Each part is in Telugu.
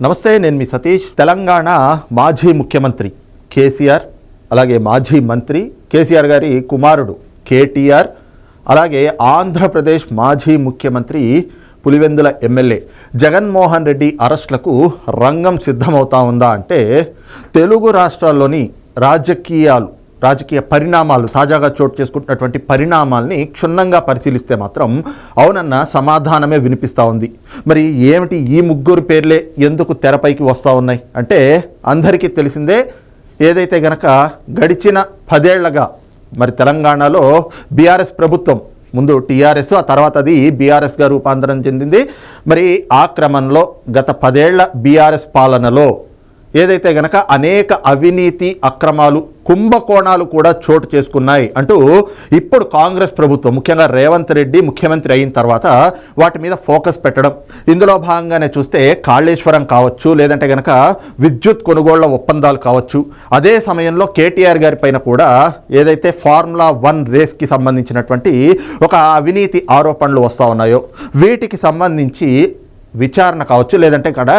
నమస్తే నేను మీ సతీష్. తెలంగాణ మాజీ ముఖ్యమంత్రి కేసీఆర్ అలాగే మాజీ మంత్రి కేసీఆర్ గారి కుమారుడు కేటీఆర్ అలాగే ఆంధ్రప్రదేశ్ మాజీ ముఖ్యమంత్రి పులివెందుల ఎమ్మెల్యే జగన్మోహన్ రెడ్డి అరెస్టులకు రంగం సిద్ధమవుతా ఉందా అంటే తెలుగు రాష్ట్రాల్లోని రాజకీయాలు రాజకీయ పరిణామాలు తాజాగా చోటు చేసుకుంటున్నటువంటి పరిణామాల్ని క్షుణ్ణంగా పరిశీలిస్తే మాత్రం అవునన్న సమాధానమే వినిపిస్తూ ఉంది. మరి ఏమిటి ఈ ముగ్గురు పేర్లే ఎందుకు తెరపైకి వస్తూ ఉన్నాయి? అంటే అందరికీ తెలిసిందే ఏదైతే గనక గడిచిన పదేళ్ళగా మరి తెలంగాణలో బీఆర్ఎస్ ప్రభుత్వం ముందు టీఆర్ఎస్ ఆ తర్వాత అది బీఆర్ఎస్గా రూపాంతరం చెందింది. మరి ఆ క్రమంలో గత పదేళ్ళ బీఆర్ఎస్ పాలనలో ఏదైతే గనక అనేక అవినీతి అక్రమాలు కుంభకోణాలు కూడా చోటు చేసుకున్నాయి అంటూ ఇప్పుడు కాంగ్రెస్ ప్రభుత్వం ముఖ్యంగా రేవంత్ రెడ్డి ముఖ్యమంత్రి అయిన తర్వాత వాటి మీద ఫోకస్ పెట్టడం. ఇందులో భాగంగానే చూస్తే కాళేశ్వరం కావచ్చు లేదంటే గనక విద్యుత్ కొనుగోళ్ళ ఒప్పందాలు కావచ్చు. అదే సమయంలో కేటీఆర్ గారి పైన కూడా ఏదైతే ఫార్ములా వన్ రేస్కి సంబంధించినటువంటి ఒక అవినీతి ఆరోపణలు వస్తూ ఉన్నాయో వీటికి సంబంధించి విచారణ కావచ్చు లేదంటే ఇక్కడ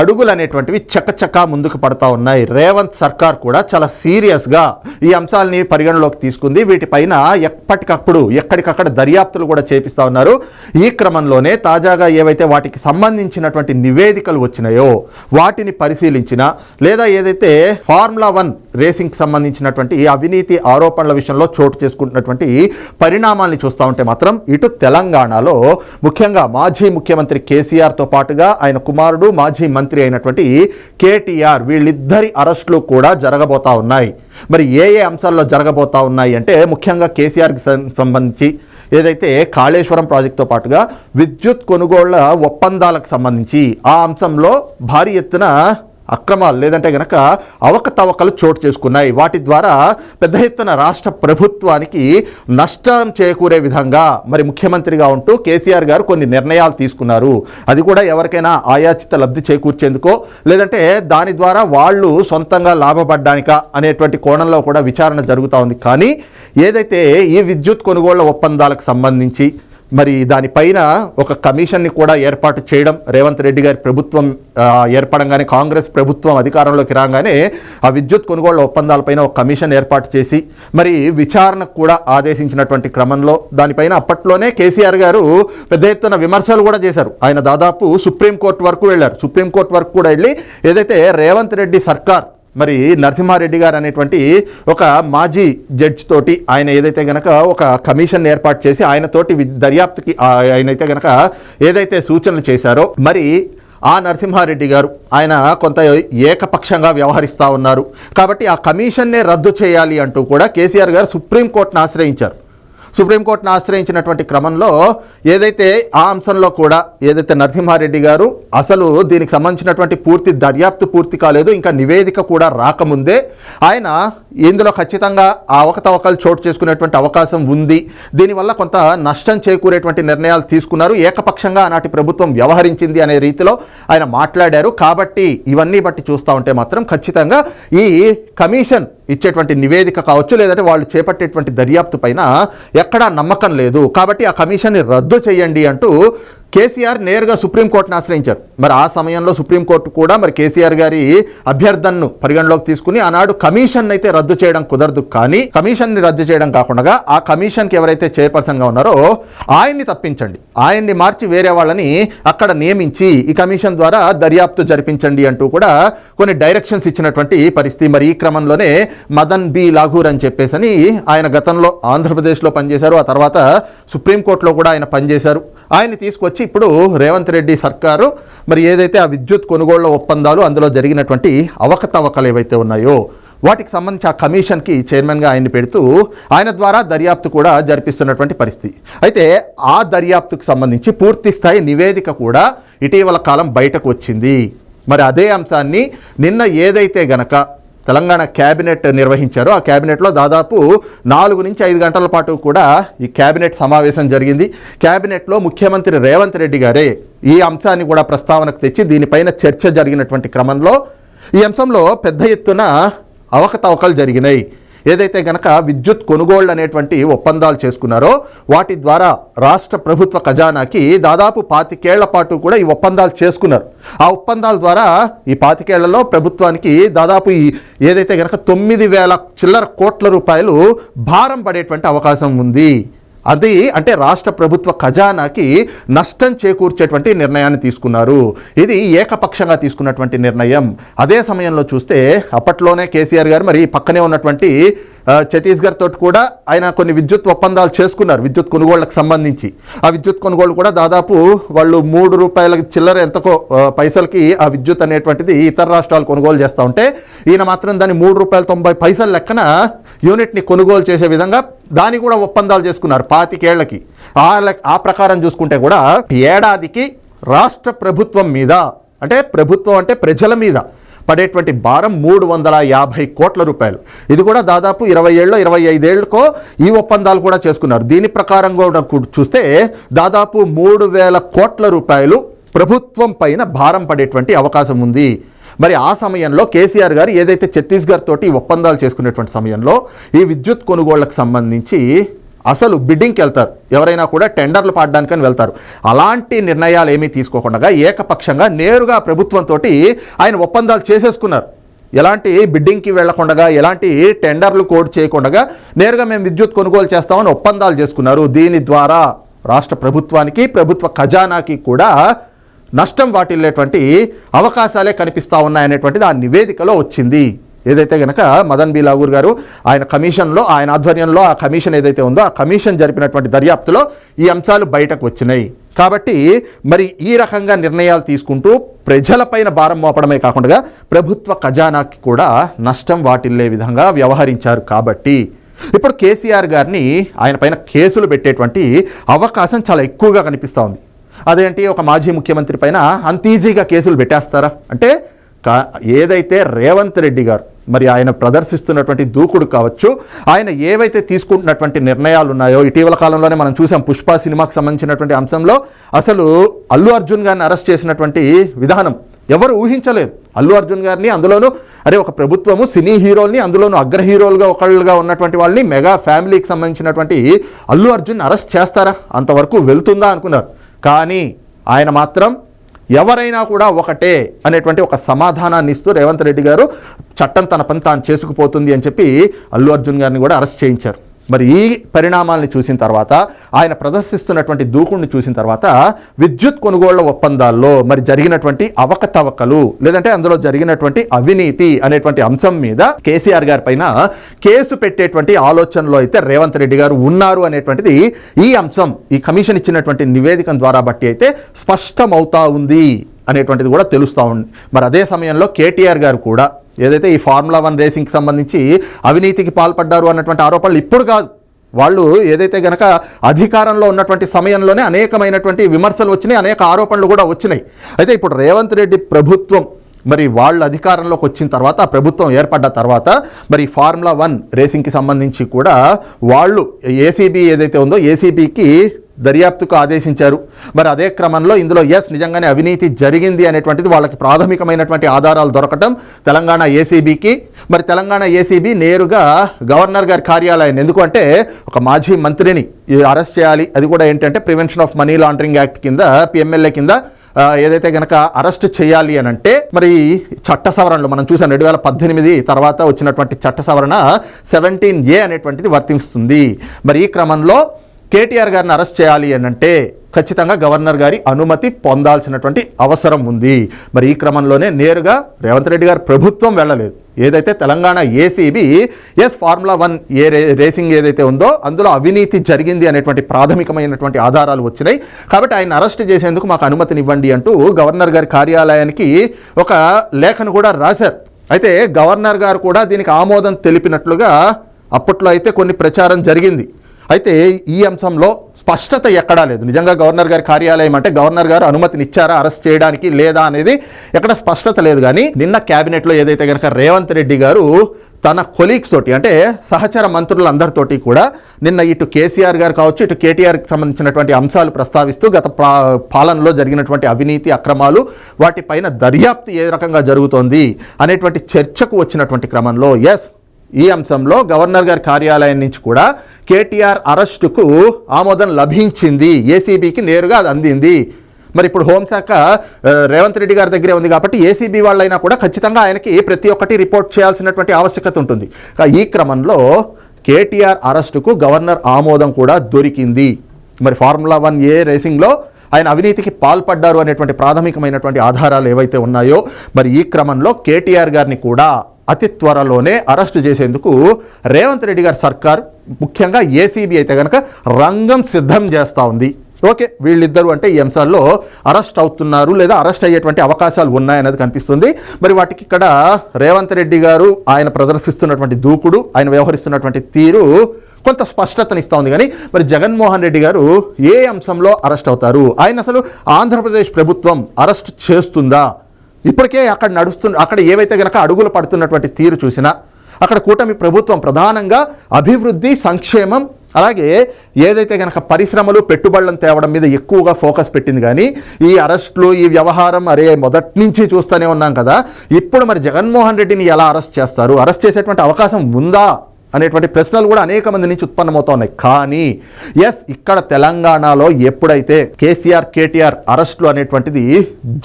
అడుగులు అనేటువంటివి చకచకా ముందుకు పడతా ఉన్నాయి. రేవంత్ సర్కార్ కూడా చాలా సీరియస్గా ఈ అంశాలని పరిగణలోకి తీసుకుంది. వీటిపైన ఎప్పటికప్పుడు ఎక్కడికక్కడ దర్యాప్తులు కూడా చేపిస్తూ ఉన్నారు. ఈ క్రమంలోనే తాజాగా ఏవైతే వాటికి సంబంధించినటువంటి నివేదికలు వచ్చినాయో వాటిని పరిశీలించిన లేదా ఏదైతే ఫార్ములా వన్ రేసింగ్కి సంబంధించినటువంటి ఈ అవినీతి ఆరోపణల విషయంలో చోటు చేసుకుంటున్నటువంటి పరిణామాల్ని చూస్తూ ఉంటే మాత్రం ఇటు తెలంగాణలో ముఖ్యంగా మాజీ ముఖ్యమంత్రి కేసీఆర్తో పాటుగా ఆయన కుమారుడు మాజీ మంత్రి అయినటువంటి కేటీఆర్ వీళ్ళిద్దరి అరెస్టులు కూడా జరగబోతా ఉన్నాయి. మరి ఏ ఏ అంశాల్లో జరగబోతా ఉన్నాయి అంటే ముఖ్యంగా కేసీఆర్కి సం- సంబంధించి ఏదైతే కాళేశ్వరం ప్రాజెక్టుతో పాటుగా విద్యుత్ కొనుగోళ్ళ ఒప్పందాలకు సంబంధించి ఆ అంశంలో భారీ ఎత్తున అక్రమాలు లేదంటే గనక అవకతవకలు చోటు చేసుకున్నాయి. వాటి ద్వారా పెద్ద ఎత్తున రాష్ట్ర ప్రభుత్వానికి నష్టం చేకూరే విధంగా మరి ముఖ్యమంత్రిగా ఉంటూ కేసీఆర్ గారు కొన్ని నిర్ణయాలు తీసుకున్నారు. అది కూడా ఎవరికైనా ఆయాచిత లబ్ధి చేకూర్చేందుకో లేదంటే దాని ద్వారా వాళ్ళు సొంతంగా లాభపడ్డానిక అనేటువంటి కోణంలో కూడా విచారణ జరుగుతూ ఉంది. కానీ ఏదైతే ఈ విద్యుత్ కొనుగోళ్ళ ఒప్పందాలకు సంబంధించి మరి దానిపైన ఒక కమిషన్ని కూడా ఏర్పాటు చేయడం రేవంత్ రెడ్డి గారి ప్రభుత్వం ఏర్పడంగానే కాంగ్రెస్ ప్రభుత్వం అధికారంలోకి రాగానే ఆ విద్యుత్ కొనుగోళ్ళ ఒప్పందాలపైన ఒక కమిషన్ ఏర్పాటు చేసి మరి విచారణకు కూడా ఆదేశించినటువంటి క్రమంలో దానిపైన అప్పట్లోనే కేసీఆర్ గారు పెద్ద ఎత్తున విమర్శలు కూడా చేశారు. ఆయన దాదాపు సుప్రీంకోర్టు వరకు వెళ్ళారు. సుప్రీంకోర్టు వరకు కూడా వెళ్ళి ఏదైతే రేవంత్ రెడ్డి సర్కార్ మరి నరసింహారెడ్డి గారు అనేటువంటి ఒక మాజీ జడ్జ్ తోటి ఆయన ఏదైతే గనక ఒక కమిషన్ ఏర్పాటు చేసి ఆయనతోటి దర్యాప్తుకి ఆయనైతే గనక ఏదైతే సూచనలు చేశారో మరి ఆ నరసింహారెడ్డి గారు ఆయన కొంత ఏకపక్షంగా వ్యవహరిస్తూ ఉన్నారు. కాబట్టి ఆ కమిషన్నే రద్దు చేయాలి అంటూ కూడా కేసీఆర్ గారు సుప్రీంకోర్టును ఆశ్రయించారు. సుప్రీంకోర్టును ఆశ్రయించినటువంటి క్రమంలో ఏదైతే ఆ అంశంలో కూడా ఏదైతే నరసింహారెడ్డి గారు అసలు దీనికి సంబంధించినటువంటి పూర్తి దర్యాప్తు పూర్తి కాలేదు ఇంకా నివేదిక కూడా రాకముందే ఆయన ఇందులో ఖచ్చితంగా ఆ అవకతవకలు చోటు చేసుకునేటువంటి అవకాశం ఉంది. దీనివల్ల కొంత నష్టం చేకూరేటువంటి నిర్ణయాలు తీసుకున్నారు. ఏకపక్షంగా ఆనాటి ప్రభుత్వం వ్యవహరించింది అనే రీతిలో ఆయన మాట్లాడారు. కాబట్టి ఇవన్నీ బట్టి చూస్తూ ఉంటే మాత్రం ఖచ్చితంగా ఈ కమిషన్ ఇచ్చేటువంటి నివేదిక కావచ్చు లేదంటే వాళ్ళు చేపట్టేటువంటి దర్యాప్తు పైన ఎక్కడా నమ్మకం లేదు. కాబట్టి ఆ కమిషన్ని రద్దు చేయండి అంటూ కేసీఆర్ నేరుగా సుప్రీంకోర్టును ఆశ్రయించారు. మరి ఆ సమయంలో సుప్రీంకోర్టు కూడా మరి కేసీఆర్ గారి అభ్యర్థనను పరిగణలోకి తీసుకుని ఆనాడు కమిషన్ అయితే రద్దు చేయడం కుదరదు. కానీ కమిషన్ని రద్దు చేయడం కాకుండా ఆ కమిషన్కి ఎవరైతే చైర్పర్సన్గా ఉన్నారో ఆయన్ని తప్పించండి. ఆయన్ని మార్చి వేరే వాళ్ళని అక్కడ నియమించి ఈ కమిషన్ ద్వారా దర్యాప్తు జరిపించండి అంటూ కూడా కొన్ని డైరెక్షన్స్ ఇచ్చినటువంటి పరిస్థితి. మరి ఈ క్రమంలోనే మదన్ బి లాగూర్ అని చెప్పేసని ఆయన గతంలో ఆంధ్రప్రదేశ్లో పనిచేశారు. ఆ తర్వాత సుప్రీంకోర్టులో కూడా ఆయన పనిచేశారు. ఆయన్ని తీసుకొచ్చి ఇప్పుడు రేవంత్ రెడ్డి సర్కారు మరి ఏదైతే ఆ విద్యుత్ కొనుగోళ్ళ ఒప్పందాలు అందులో జరిగినటువంటి అవకతవకలు ఏవైతే ఉన్నాయో వాటికి సంబంధించి ఆ కమిషన్కి చైర్మన్గా ఆయన్ని పెడుతూ ఆయన ద్వారా దర్యాప్తు కూడా జరిపిస్తున్నటువంటి పరిస్థితి. అయితే ఆ దర్యాప్తుకు సంబంధించి పూర్తి స్థాయి నివేదిక కూడా ఇటీవల కాలం బయటకు వచ్చింది. మరి అదే అంశాన్ని నిన్న ఏదైతే గనక తెలంగాణ క్యాబినెట్ నిర్వహించారు. ఆ క్యాబినెట్లో దాదాపు నాలుగు నుంచి ఐదు గంటల పాటు కూడా ఈ క్యాబినెట్ సమావేశం జరిగింది. క్యాబినెట్లో ముఖ్యమంత్రి రేవంత్ రెడ్డి గారే ఈ అంశాన్ని కూడా ప్రస్తావనకు తెచ్చి దీనిపైన చర్చ జరిగినటువంటి క్రమంలో ఈ అంశంలో పెద్ద ఎత్తున అవకతవకలు జరిగినాయి. ఏదైతే గనక విద్యుత్ కొనుగోళ్ళు అనేటువంటి ఒప్పందాలు చేసుకున్నారో వాటి ద్వారా రాష్ట్ర ప్రభుత్వ ఖజానాకి దాదాపు పాతికేళ్ళ పాటు కూడా ఈ ఒప్పందాలు చేసుకున్నారు. ఆ ఒప్పందాల ద్వారా ఈ పాతికేళ్ళలో ప్రభుత్వానికి దాదాపు ఈ ఏదైతే గనక తొమ్మిది వేల చిల్లర కోట్ల రూపాయలు భారం పడేటువంటి అవకాశం ఉంది. అది అంటే రాష్ట్ర ప్రభుత్వ ఖజానాకి నష్టం చేకూర్చేటువంటి నిర్ణయాన్ని తీసుకున్నారు. ఇది ఏకపక్షంగా తీసుకున్నటువంటి నిర్ణయం. అదే సమయంలో చూస్తే అప్పట్లోనే కేసీఆర్ గారు మరి పక్కనే ఉన్నటువంటి ఛత్తీస్గఢ్ తోటి కూడా ఆయన కొన్ని విద్యుత్ ఒప్పందాలు చేసుకున్నారు విద్యుత్ కొనుగోళ్ళకు సంబంధించి. ఆ విద్యుత్ కొనుగోలు కూడా దాదాపు వాళ్ళు మూడు రూపాయల చిల్లర ఎంతకో పైసలకి ఆ విద్యుత్ అనేటువంటిది ఇతర రాష్ట్రాలు కొనుగోలు చేస్తూ ఉంటే ఈయన మాత్రం దాన్ని మూడు రూపాయల తొంభై పైసల లెక్కన యూనిట్ని కొనుగోలు చేసే విధంగా దాని కూడా ఒప్పందాలు చేసుకున్నారు పాతికేళ్ళకి. ఆ ఆ ప్రకారం చూసుకుంటే కూడా ఏడాదికి రాష్ట్ర ప్రభుత్వం మీద అంటే ప్రభుత్వం అంటే ప్రజల మీద పడేటువంటి భారం మూడు వందల యాభై కోట్ల రూపాయలు. ఇది కూడా దాదాపు ఇరవై ఏళ్ళు ఇరవై ఐదేళ్ళకో ఈ ఒప్పందాలు కూడా చేసుకున్నారు. దీని ప్రకారం కూడా చూస్తే దాదాపు మూడు వేల కోట్ల రూపాయలు ప్రభుత్వం పైన భారం పడేటువంటి అవకాశం ఉంది. మరి ఆ సమయంలో కేసీఆర్ గారు ఏదైతే ఛత్తీస్గఢ్ తోటి ఒప్పందాలు చేసుకునేటువంటి సమయంలో ఈ విద్యుత్ కొనుగోళ్ళకు సంబంధించి అసలు బిడ్డింగ్కి వెళ్తారు. ఎవరైనా కూడా టెండర్లు పాడడానికని వెళ్తారు. అలాంటి నిర్ణయాలు ఏమీ తీసుకోకుండా ఏకపక్షంగా నేరుగా ప్రభుత్వంతో ఆయన ఒప్పందాలు చేసేసుకున్నారు. ఎలాంటి బిడ్డింగ్కి వెళ్ళకుండా ఎలాంటి టెండర్లు కోడ్ చేయకుండా నేరుగా మేము విద్యుత్ కొనుగోలు చేస్తామని ఒప్పందాలు చేసుకున్నారు. దీని ద్వారా రాష్ట్ర ప్రభుత్వానికి ప్రభుత్వ ఖజానాకి కూడా నష్టం వాటిల్లేటువంటి అవకాశాలే కనిపిస్తూ ఉన్నాయనేటువంటిది ఆ నివేదికలో వచ్చింది. ఏదైతే గనక మదన్ బి లాగూర్ గారు ఆయన కమిషన్లో ఆయన ఆధ్వర్యంలో ఆ కమిషన్ ఏదైతే ఉందో ఆ కమిషన్ జరిపినటువంటి దర్యాప్తులో ఈ అంశాలు బయటకు వచ్చినాయి. కాబట్టి మరి ఈ రకంగా నిర్ణయాలు తీసుకుంటూ ప్రజలపైన భారం మోపడమే కాకుండా ప్రభుత్వ ఖజానాకి కూడా నష్టం వాటిల్లే విధంగా వ్యవహరించారు కాబట్టి. ఇప్పుడు కేసీఆర్ గారిని ఆయన పైన కేసులు పెట్టేటువంటి అవకాశం చాలా ఎక్కువగా కనిపిస్తూ ఉంది. అదేంటి ఒక మాజీ ముఖ్యమంత్రి పైన అంత ఈజీగా కేసులు పెట్టేస్తారా? అంటే కా- ఏదైతే రేవంత్ రెడ్డి గారు మరి ఆయన ప్రదర్శిస్తున్నటువంటి దూకుడు కావచ్చు ఆయన ఏవైతే తీసుకుంటున్నటువంటి నిర్ణయాలు ఉన్నాయో ఇటీవల కాలంలోనే మనం చూసాం పుష్ప సినిమాకి సంబంధించినటువంటి అంశంలో అసలు అల్లు అర్జున్ గారిని అరెస్ట్ చేసినటువంటి విధానం ఎవరు ఊహించలేదు. అల్లు అర్జున్ గారిని అందులోనూ అరే ఒక ప్రభుత్వము సినీ హీరోల్ని అందులోనూ అగ్ర హీరోలుగా ఒకళ్ళుగా ఉన్నటువంటి వాళ్ళని మెగా ఫ్యామిలీకి సంబంధించినటువంటి అల్లు అర్జున్ అరెస్ట్ చేస్తారా? అంతవరకు వెళ్తుందా అనుకున్నారు. కానీ ఆయన మాత్రం ఎవరైనా కూడా ఒకటే అనేటువంటి ఒక సమాధానాన్ని ఇస్తూ రేవంత్ రెడ్డి గారు చట్టం తన పని తాను చేసుకుపోతుంది అని చెప్పి అల్లు అర్జున్ గారిని కూడా అరెస్ట్ చేయించారు. మరి ఈ పరిణామాలను చూసిన తర్వాత ఆయన ప్రదర్శిస్తున్నటువంటి దూకుడిని చూసిన తర్వాత విద్యుత్ కొనుగోళ్ళ ఒప్పందాల్లో మరి జరిగినటువంటి అవకతవకలు లేదంటే అందులో జరిగినటువంటి అవినీతి అనేటువంటి అంశం మీద కేసీఆర్ గారి పైన కేసు పెట్టేటువంటి ఆలోచనలో అయితే రేవంత్ రెడ్డి గారు ఉన్నారు అనేటువంటిది ఈ అంశం ఈ కమిషన్ ఇచ్చినటువంటి నివేదిక ద్వారా బట్టి అయితే స్పష్టమవుతా ఉంది అనేటువంటిది కూడా తెలుస్తూ ఉంది. మరి అదే సమయంలో కేటీఆర్ గారు కూడా ఏదైతే ఈ ఫార్ములా వన్ రేసింగ్కి సంబంధించి అవినీతికి పాల్పడ్డారు అన్నటువంటి ఆరోపణలు ఇప్పుడు కాదు వాళ్ళు ఏదైతే గనక అధికారంలో ఉన్నటువంటి సమయంలోనే అనేకమైనటువంటి విమర్శలు వచ్చినాయి అనేక ఆరోపణలు కూడా వచ్చినాయి. అయితే ఇప్పుడు రేవంత్ రెడ్డి ప్రభుత్వం మరి వాళ్ళు అధికారంలోకి వచ్చిన తర్వాత ప్రభుత్వం ఏర్పడ్డ తర్వాత మరి ఫార్ములా వన్ రేసింగ్కి సంబంధించి కూడా వాళ్ళు ఏసీబీ ఏదైతే ఉందో ఏసీబీకి దర్యాప్తుకు ఆదేశించారు. మరి అదే క్రమంలో ఇందులో ఎస్ నిజంగానే అవినీతి జరిగింది అనేటువంటిది వాళ్ళకి ప్రాథమికమైనటువంటి ఆధారాలు దొరకటం తెలంగాణ ఏసీబీకి. మరి తెలంగాణ ఏసీబీ నేరుగా గవర్నర్ గారి కార్యాలయాన్ని ఎందుకంటే ఒక మాజీ మంత్రిని అరెస్ట్ చేయాలి. అది కూడా ఏంటంటే prevention of money laundering act కింద పిఎంఎల్ఏ కింద ఏదైతే గనక అరెస్ట్ చేయాలి అని అంటే మరి చట్ట సవరణలు మనం చూసాం. రెండు వేల పద్దెనిమిది తర్వాత వచ్చినటువంటి చట్ట సవరణ సెవెంటీన్ ఏ అనేటువంటిది వర్తిస్తుంది. మరి ఈ క్రమంలో కేటీఆర్ గారిని అరెస్ట్ చేయాలి అని అంటే ఖచ్చితంగా గవర్నర్ గారి అనుమతి పొందాల్సినటువంటి అవసరం ఉంది. మరి ఈ క్రమంలోనే నేరుగా రేవంత్ రెడ్డి గారు ప్రభుత్వం వెళ్ళలేదు. ఏదైతే Telangana ACB S formula one E race racing ఏదైతే ఉందో అందులో అవినీతి జరిగింది అనేటువంటి ప్రాథమికమైనటువంటి ఆధారాలు వచ్చినాయి. కాబట్టి ఆయన అరెస్ట్ చేసేందుకు మాకు అనుమతినివ్వండి అంటూ గవర్నర్ గారి కార్యాలయానికి ఒక లేఖను కూడా రాశారు. అయితే గవర్నర్ గారు కూడా దీనికి ఆమోదం తెలిపినట్లుగా అప్పట్లో అయితే కొన్ని ప్రచారం జరిగింది. అయితే ఈ అంశంలో స్పష్టత ఎక్కడా లేదు. నిజంగా గవర్నర్ గారి కార్యాలయం అంటే గవర్నర్ గారు అనుమతినిచ్చారా అరెస్ట్ చేయడానికి లేదా అనేది ఎక్కడ స్పష్టత లేదు. కానీ నిన్న క్యాబినెట్లో ఏదైతే కనుక రేవంత్ రెడ్డి గారు తన కొలీగ్స్ తోటి అంటే సహచర మంత్రులందరితోటి కూడా నిన్న ఇటు కేసీఆర్ గారు కావచ్చు ఇటు కేటీఆర్కి సంబంధించినటువంటి అంశాలు ప్రస్తావిస్తూ గత పాలనలో జరిగినటువంటి అవినీతి అక్రమాలు వాటిపైన దర్యాప్తు ఏ రకంగా జరుగుతోంది అనేటువంటి చర్చకు వచ్చినటువంటి క్రమంలో ఎస్ ఈ అంశంలో గవర్నర్ గారి కార్యాలయం నుంచి కూడా కేటీఆర్ అరెస్టుకు ఆమోదం లభించింది. ఏసీబీకి నేరుగా అది అందింది. మరి ఇప్పుడు హోంశాఖ రేవంత్ రెడ్డి గారి దగ్గరే ఉంది కాబట్టి ఏసీబీ వాళ్ళైనా కూడా ఖచ్చితంగా ఆయనకి ప్రతి ఒక్కటి రిపోర్ట్ చేయాల్సినటువంటి ఆవశ్యకత ఉంటుంది. ఈ క్రమంలో కేటీఆర్ అరెస్టుకు గవర్నర్ ఆమోదం కూడా దొరికింది. మరి ఫార్ములా వన్ ఏ రేసింగ్లో ఆయన అవినీతికి పాల్పడ్డారు అనేటువంటి ప్రాథమికమైనటువంటి ఆధారాలు ఏవైతే ఉన్నాయో మరి ఈ క్రమంలో కేటీఆర్ గారిని కూడా అతి త్వరలోనే అరెస్టు చేసేందుకు రేవంత్ రెడ్డి గారి సర్కార్ ముఖ్యంగా ఏసీబీ అయితే కనుక రంగం సిద్ధం చేస్తూ ఉంది. ఓకే వీళ్ళిద్దరూ అంటే ఈ అంశాల్లో అరెస్ట్ అవుతున్నారు లేదా అరెస్ట్ అయ్యేటువంటి అవకాశాలు ఉన్నాయన్నది కనిపిస్తుంది. మరి వాటికి ఇక్కడ రేవంత్ రెడ్డి గారు ఆయన ప్రదర్శిస్తున్నటువంటి దూకుడు ఆయన వ్యవహరిస్తున్నటువంటి తీరు కొంత స్పష్టతనిస్తూ ఉంది. కానీ మరి జగన్మోహన్ రెడ్డి గారు ఏ అంశంలో అరెస్ట్ అవుతారు? ఆయన అసలు ఆంధ్రప్రదేశ్ ప్రభుత్వం అరెస్ట్ చేస్తుందా? ఇప్పటికే అక్కడ నడుస్తున్న అక్కడ ఏవైతే గనక అడుగులు పడుతున్నటువంటి తీరు చూసినా అక్కడ కూటమి ప్రభుత్వం ప్రధానంగా అభివృద్ధి సంక్షేమం అలాగే ఏదైతే గనక పరిశ్రమలు పెట్టుబడులను తేవడం మీద ఎక్కువగా ఫోకస్ పెట్టింది కానీ ఈ అరెస్టులు ఈ వ్యవహారం అరే మొదటి నుంచి చూస్తూనే ఉన్నాం కదా. ఇప్పుడు మరి జగన్మోహన్ రెడ్డిని ఎలా అరెస్ట్ చేస్తారు? అరెస్ట్ చేసేటువంటి అవకాశం ఉందా? అనేటువంటి ప్రశ్నలు కూడా అనేక మంది నుంచి ఉత్పన్నమవుతా ఉన్నాయి కానీ ఎస్ ఇక్కడ తెలంగాణలో ఎప్పుడైతే కేసీఆర్ కేటీఆర్ అరెస్టులు అనేటువంటిది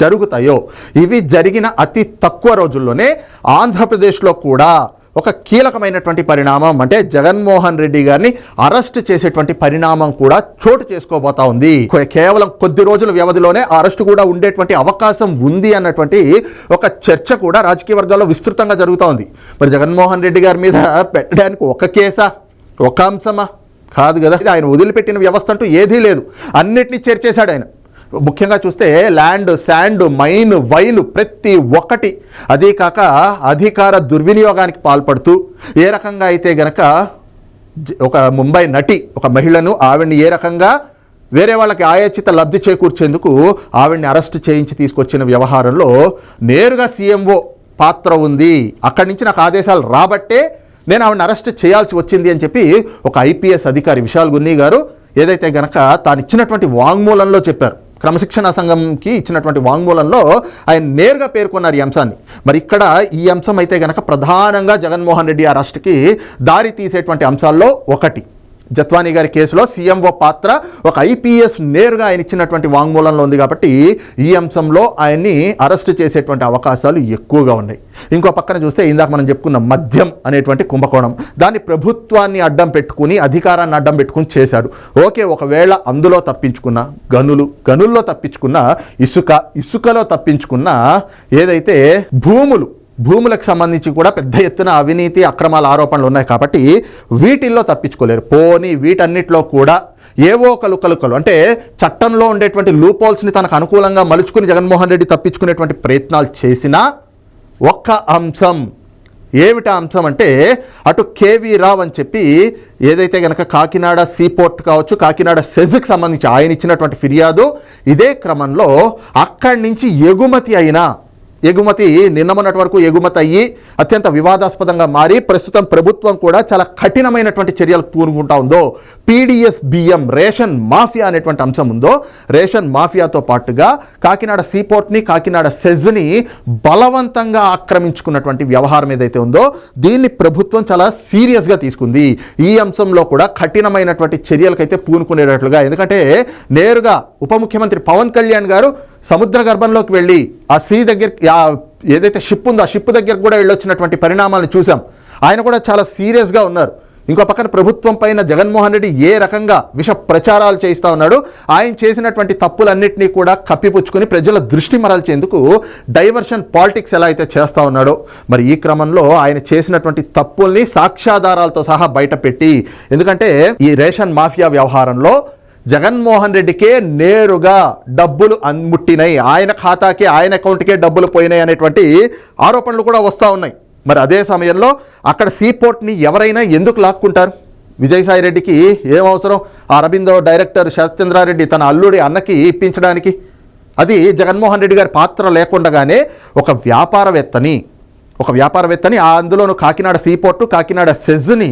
జరుగుతాయో ఇవి జరిగిన అతి తక్కువ రోజుల్లోనే ఆంధ్రప్రదేశ్లో కూడా ఒక కీలకమైనటువంటి పరిణామం అంటే జగన్మోహన్ రెడ్డి గారిని అరెస్ట్ చేసేటువంటి పరిణామం కూడా చోటు చేసుకోబోతా ఉంది. కేవలం కొద్ది రోజుల వ్యవధిలోనే అరెస్ట్ కూడా ఉండేటువంటి అవకాశం ఉంది అన్నటువంటి ఒక చర్చ కూడా రాజకీయ వర్గాల్లో విస్తృతంగా జరుగుతూ ఉంది. మరి జగన్మోహన్ రెడ్డి గారి మీద పెట్టడానికి ఒక కేసా? ఒక అంశమా? కాదు కదా. ఆయన వదిలిపెట్టిన వ్యవస్థ అంటూ ఏదీ లేదు. అన్నిటినీ చేర్చేశాడు ఆయన. ముఖ్యంగా చూస్తే ల్యాండ్ శాండ్ మైన్ వైన్ ప్రతి ఒక్కటి. అదే కాక అధికార దుర్వినియోగానికి పాల్పడుతూ ఏ రకంగా అయితే గనక జ- ఒక ముంబై నటి ఒక మహిళను ఆవిడ్ని ఏ రకంగా వేరే వాళ్ళకి ఆయోచిత లబ్ధి చేకూర్చేందుకు ఆవిడ్ని అరెస్ట్ చేయించి తీసుకొచ్చిన వ్యవహారంలో నేరుగా సీఎంఓ పాత్ర ఉంది. అక్కడి నుంచి నాకు ఆదేశాలు రాబట్టే నేను ఆవిడని అరెస్ట్ చేయాల్సి వచ్చింది అని చెప్పి ఒక ఐపీఎస్ అధికారి విశాల్ గున్నీ గారు ఏదైతే గనక తాను ఇచ్చినటువంటి వాంగ్మూలంలో చెప్పారు. క్రమశిక్షణ సంఘంకి ఇచ్చినటువంటి వాంగ్మూలంలో ఆయన నేరుగా పేర్కొన్నారు ఈ అంశాన్ని. మరి ఇక్కడ ఈ అంశం అయితే గనక ప్రధానంగా జగన్మోహన్ రెడ్డి అరెస్ట్కి దారి తీసేటువంటి అంశాల్లో ఒకటి. జత్వానీ గారి కేసులో సీఎంఓ పాత్ర ఒక ఐపీఎస్ నేరుగా ఆయన ఇచ్చినటువంటి వాంగ్మూలంలో ఉంది కాబట్టి ఈ అంశంలో ఆయన్ని అరెస్ట్ చేసేటువంటి అవకాశాలు ఎక్కువగా ఉన్నాయి. ఇంకో పక్కన చూస్తే ఇందాక మనం చెప్పుకున్న మద్యం అనేటువంటి కుంభకోణం. దాన్ని ప్రభుత్వాన్ని అడ్డం పెట్టుకుని అధికారాన్ని అడ్డం పెట్టుకుని చేశాడు. ఓకే ఒకవేళ అందులో తప్పించుకున్న గనులు గనుల్లో తప్పించుకున్న ఇసుక ఇసుకలో తప్పించుకున్న ఏదైతే భూములు భూములకు సంబంధించి కూడా పెద్ద ఎత్తున అవినీతి అక్రమాల ఆరోపణలు ఉన్నాయి కాబట్టి వీటిల్లో తప్పించుకోలేరు. పోనీ వీటన్నిటిలో కూడా ఏవో కలుకలుకలు అంటే చట్టంలో ఉండేటువంటి లూపోల్స్ని తనకు అనుకూలంగా మలుచుకుని జగన్మోహన్ రెడ్డి తప్పించుకునేటువంటి ప్రయత్నాలు చేసినా ఒక్క అంశం. ఏమిటా అంశం అంటే అటు కేవీ రావ్ అని చెప్పి ఏదైతే గనక కాకినాడ సీపోర్ట్ కావచ్చు కాకినాడ సెజ్కి సంబంధించి ఆయన ఇచ్చినటువంటి ఫిర్యాదు ఇదే క్రమంలో అక్కడి నుంచి ఎగుమతి అయిన ఎగుమతి నిన్నమన్నటి వరకు ఎగుమతి అయ్యి అత్యంత వివాదాస్పదంగా మారి ప్రస్తుతం ప్రభుత్వం కూడా చాలా కఠినమైనటువంటి చర్యలకు పూనుకుంటా ఉందో పీడిఎస్ బియ్యం రేషన్ మాఫియా అనేటువంటి అంశం ఉందో రేషన్ మాఫియాతో పాటుగా కాకినాడ సీపోర్ట్ని కాకినాడ సెజ్ని బలవంతంగా ఆక్రమించుకున్నటువంటి వ్యవహారం ఏదైతే ఉందో దీన్ని ప్రభుత్వం చాలా సీరియస్గా తీసుకుంది. ఈ అంశంలో కూడా కఠినమైనటువంటి చర్యలకైతే పూనుకునేటట్లుగా ఎందుకంటే నేరుగా ఉప ముఖ్యమంత్రి పవన్ కళ్యాణ్ గారు సముద్ర గర్భంలోకి వెళ్ళి ఆ సీ దగ్గర ఏదైతే షిప్ ఉందో ఆ షిప్ దగ్గరకు కూడా వెళ్ళొచ్చినటువంటి పరిణామాలను చూసాం ఆయన కూడా చాలా సీరియస్గా ఉన్నారు. ఇంకో పక్కన ప్రభుత్వం పైన జగన్మోహన్ రెడ్డి ఏ రకంగా విష ప్రచారాలు చేయిస్తూ ఉన్నాడు ఆయన చేసినటువంటి తప్పులన్నింటినీ కూడా కప్పిపుచ్చుకొని ప్రజల దృష్టి మరల్చేందుకు డైవర్షన్ పాలిటిక్స్ ఎలా అయితే చేస్తూ ఉన్నాడో మరి ఈ క్రమంలో ఆయన చేసినటువంటి తప్పుల్ని సాక్ష్యాధారాలతో సహా బయటపెట్టి ఎందుకంటే ఈ రేషన్ మాఫియా వ్యవహారంలో జగన్మోహన్ రెడ్డికే నేరుగా డబ్బులు అన్ముట్టినాయి ఆయన ఖాతాకి ఆయన అకౌంట్కే డబ్బులు పోయినాయి అనేటువంటి ఆరోపణలు కూడా వస్తూ ఉన్నాయి. మరి అదే సమయంలో అక్కడ సీపోర్ట్ని ఎవరైనా ఎందుకు లాక్కుంటారు? విజయసాయి రెడ్డికి ఏం అవసరం? ఆ అరబిందో డైరెక్టర్ శరత్చంద్రారెడ్డి తన అల్లుడి అన్నకి ఇప్పించడానికి. అది జగన్మోహన్ రెడ్డి గారి పాత్ర లేకుండగానే ఒక వ్యాపారవేత్తని ఒక వ్యాపారవేత్తని ఆ అందులోనూ కాకినాడ సీపోర్టు కాకినాడ సెజ్ని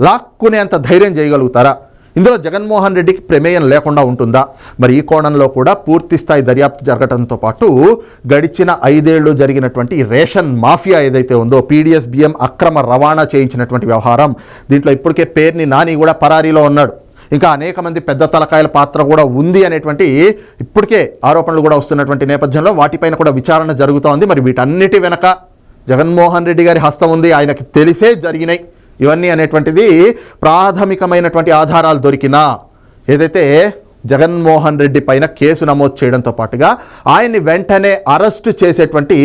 లాక్కునేంత ధైర్యం చేయగలుగుతారా? ఇందులో జగన్మోహన్ రెడ్డికి ప్రమేయం లేకుండా ఉంటుందా? మరి ఈ కోణంలో కూడా పూర్తి స్థాయి దర్యాప్తు జరగడంతో పాటు గడిచిన ఐదేళ్ళు జరిగినటువంటి రేషన్ మాఫియా ఏదైతే ఉందో పీడిఎస్ బియ్యం అక్రమ రవాణా చేయించినటువంటి వ్యవహారం దీంట్లో ఇప్పటికే పేర్ని నాని కూడా పరారీలో ఉన్నాడు. ఇంకా అనేక మంది పెద్ద తలకాయల పాత్ర కూడా ఉంది అనేటువంటి ఇప్పటికే ఆరోపణలు కూడా వస్తున్నటువంటి నేపథ్యంలో వాటిపైన కూడా విచారణ జరుగుతోంది. మరి వీటన్నిటి వెనక జగన్మోహన్ రెడ్డి గారి హస్తం ఉంది ఆయనకి తెలిసే జరిగినాయి. ఇవన్నీ అనేటువంటిది ప్రాథమికమైనటువంటి ఆధారాలు దొరికినా ఏదైతే జగన్మోహన్ రెడ్డి పైన కేసు నమోదు చేయడంతో పాటుగా ఆయన్ని వెంటనే అరెస్టు చేసేటువంటి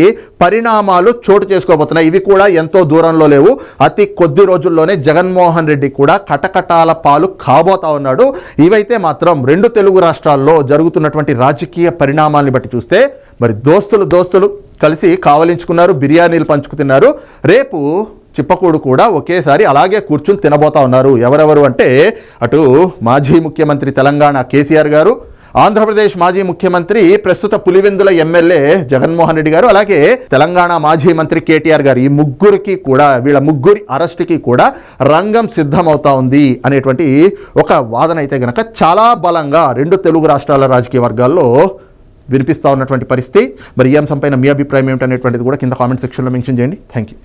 పరిణామాలు చోటు చేసుకోబోతున్నాయి. ఇవి కూడా ఎంతో దూరంలో లేవు. అతి కొద్ది రోజుల్లోనే జగన్మోహన్ రెడ్డి కూడా కటకటాల పాలు కాబోతా ఉన్నాడు. ఇవైతే మాత్రం రెండు తెలుగు రాష్ట్రాల్లో జరుగుతున్నటువంటి రాజకీయ పరిణామాల్ని బట్టి చూస్తే మరి దోస్తులు దోస్తులు కలిసి కావలించుకున్నారు బిర్యానీలు పంచుకు తిన్నారు రేపు చిప్పకూడు కూడా ఒకేసారి అలాగే కూర్చుని తినబోతా ఉన్నారు. ఎవరెవరు అంటే అటు మాజీ ముఖ్యమంత్రి తెలంగాణ కేసీఆర్ గారు ఆంధ్రప్రదేశ్ మాజీ ముఖ్యమంత్రి ప్రస్తుత పులివెందుల ఎమ్మెల్యే జగన్మోహన్ రెడ్డి గారు అలాగే తెలంగాణ మాజీ మంత్రి కేటీఆర్ గారు. ఈ ముగ్గురికి కూడా వీళ్ళ ముగ్గురి అరెస్ట్కి కూడా రంగం సిద్ధమవుతా ఉంది అనేటువంటి ఒక వాదన అయితే గనక చాలా బలంగా రెండు తెలుగు రాష్ట్రాల రాజకీయ వర్గాల్లో వినిపిస్తూ ఉన్నటువంటి పరిస్థితి. మరి ఈ అంశంపైన మీ అభిప్రాయం ఏమిటనేటువంటిది కూడా కింద కామెంట్ సెక్షన్లో మెన్షన్ చేయండి. Thank you